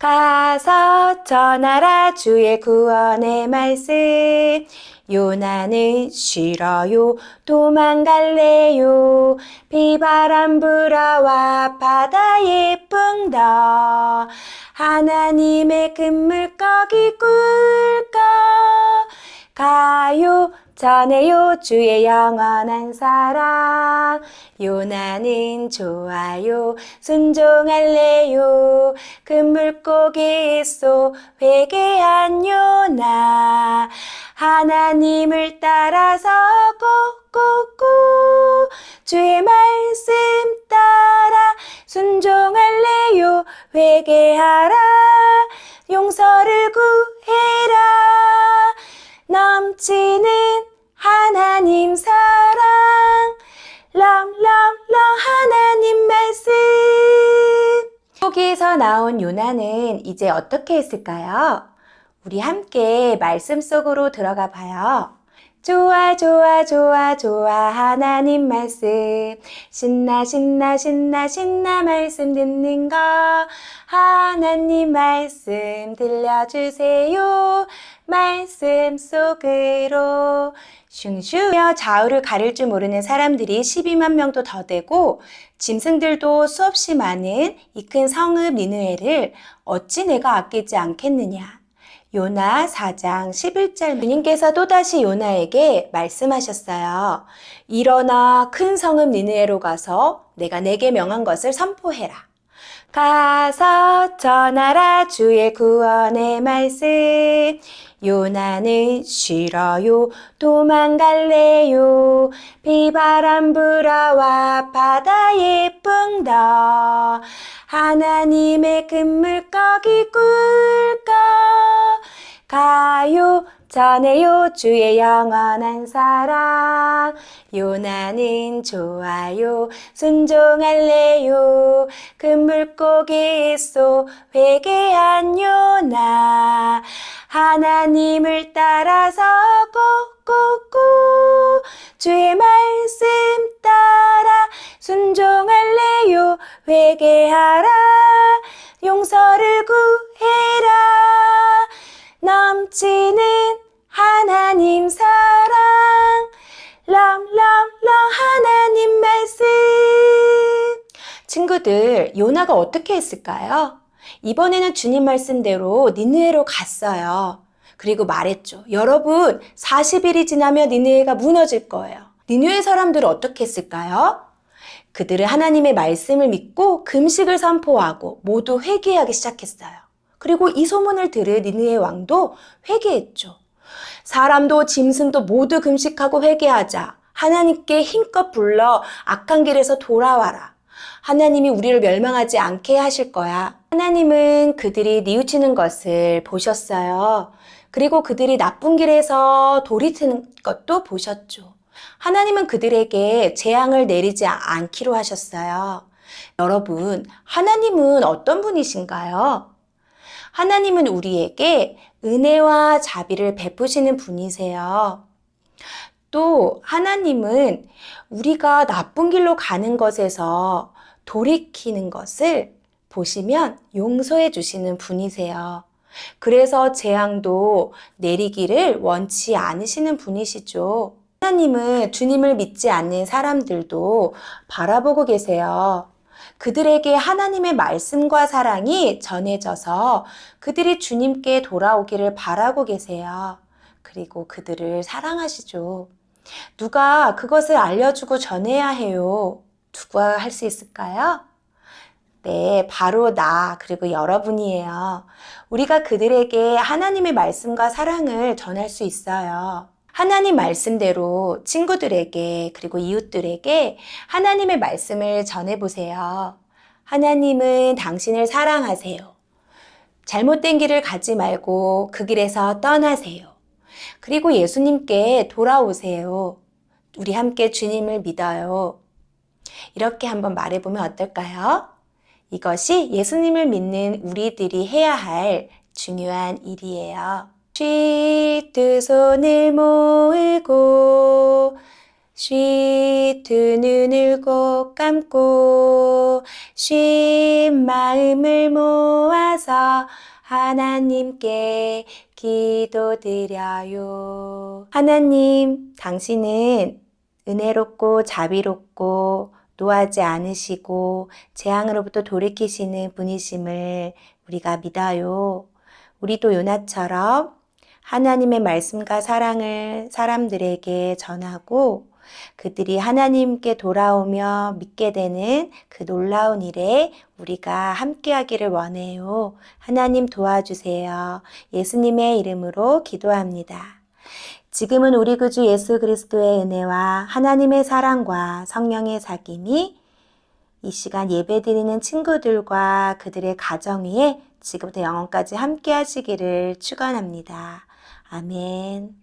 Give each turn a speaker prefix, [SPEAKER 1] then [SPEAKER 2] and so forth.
[SPEAKER 1] 가서 전하라 주의 구원의 말씀. 요나는 싫어요 도망갈래요. 비바람 불어와 바다에 뿡더. 하나님의 큰 물고기 꿀꺽 가요. 전해요. 주의 영원한 사랑. 요나는 좋아요. 순종할래요. 큰 물고기 속 회개한 요나. 하나님을 따라서 꼭꼭꼭 넘치는 하나님 사랑 럼럼럼 하나님 말씀 여기에서 나온 요나는 이제 어떻게 했을까요? 우리 함께 말씀 속으로 들어가 봐요. 좋아 좋아 좋아 좋아 하나님 말씀. 신나 신나 신나 신나 말씀 듣는 거. 하나님 말씀 들려주세요. 말씀 속으로. 슝슝며 좌우를 가릴 줄 모르는 사람들이 12만 명도 더 되고 짐승들도 수없이 많은 이 큰 성읍 니느웨를 어찌 내가 아끼지 않겠느냐 요나 4장 11절 주님께서 또다시 요나에게 말씀하셨어요. 일어나 큰 성읍 니느웨로 가서 내가 내게 명한 것을 선포해라. 가서 전하라 주의 구원의 말씀 요나는 싫어요 도망갈래요 비바람 불어와 바다에 뿡더 하나님의 큰 물고기 꿀꺽 가요. 전해요. 주의 영원한 사랑. 요나는 좋아요. 순종할래요. 큰 물고기 속 회개한 요나. 하나님을 따라서 꼭꼭꼭 주의 말씀 따라 순종할래요. 회개하라. 용서를 구해라 넘치는 하나님 사랑 럼럼럼 하나님 말씀 친구들 요나가 어떻게 했을까요? 이번에는 주님 말씀대로 니느웨로 갔어요. 그리고 말했죠. 여러분 40일이 지나면 니느웨가 무너질 거예요. 니느웨 사람들은 어떻게 했을까요? 그들은 하나님의 말씀을 믿고 금식을 선포하고 모두 회개하기 시작했어요. 그리고 이 소문을 들은 니느의 왕도 회개했죠. 사람도 짐승도 모두 금식하고 회개하자. 하나님께 힘껏 불러 악한 길에서 돌아와라. 하나님이 우리를 멸망하지 않게 하실 거야. 하나님은 그들이 뉘우치는 것을 보셨어요. 그리고 그들이 나쁜 길에서 돌이키는 것도 보셨죠. 하나님은 그들에게 재앙을 내리지 않기로 하셨어요. 여러분, 하나님은 어떤 분이신가요? 하나님은 우리에게 은혜와 자비를 베푸시는 분이세요. 또 하나님은 우리가 나쁜 길로 가는 것에서 돌이키는 것을 보시면 용서해 주시는 분이세요. 그래서 재앙도 내리기를 원치 않으시는 분이시죠. 하나님은 주님을 믿지 않는 사람들도 바라보고 계세요. 그들에게 하나님의 말씀과 사랑이 전해져서 그들이 주님께 돌아오기를 바라고 계세요. 그리고 그들을 사랑하시죠. 누가 그것을 알려주고 전해야 해요. 누가 할 수 있을까요? 네, 바로 나, 그리고 여러분이에요. 우리가 그들에게 하나님의 말씀과 사랑을 전할 수 있어요. 하나님 말씀대로 친구들에게 그리고 이웃들에게 하나님의 말씀을 전해보세요. 하나님은 당신을 사랑하세요. 잘못된 길을 가지 말고 그 길에서 떠나세요. 그리고 예수님께 돌아오세요. 우리 함께 주님을 믿어요. 이렇게 한번 말해보면 어떨까요? 이것이 예수님을 믿는 우리들이 해야 할 중요한 일이에요. 쥐두 손을 모으고 쉬 두 눈을 꼭 감고 쉰 마음을 모아서 하나님께 기도드려요. 하나님, 당신은 은혜롭고 자비롭고 노하지 않으시고 재앙으로부터 돌이키시는 분이심을 우리가 믿어요. 우리도 요나처럼 하나님의 말씀과 사랑을 사람들에게 전하고 그들이 하나님께 돌아오며 믿게 되는 그 놀라운 일에 우리가 함께하기를 원해요. 하나님 도와주세요. 예수님의 이름으로 기도합니다. 지금은 우리 구주 예수 그리스도의 은혜와 하나님의 사랑과 성령의 사귐이 이 시간 예배드리는 친구들과 그들의 가정 위에 지금부터 영원까지 함께 하시기를 축원합니다. 아멘.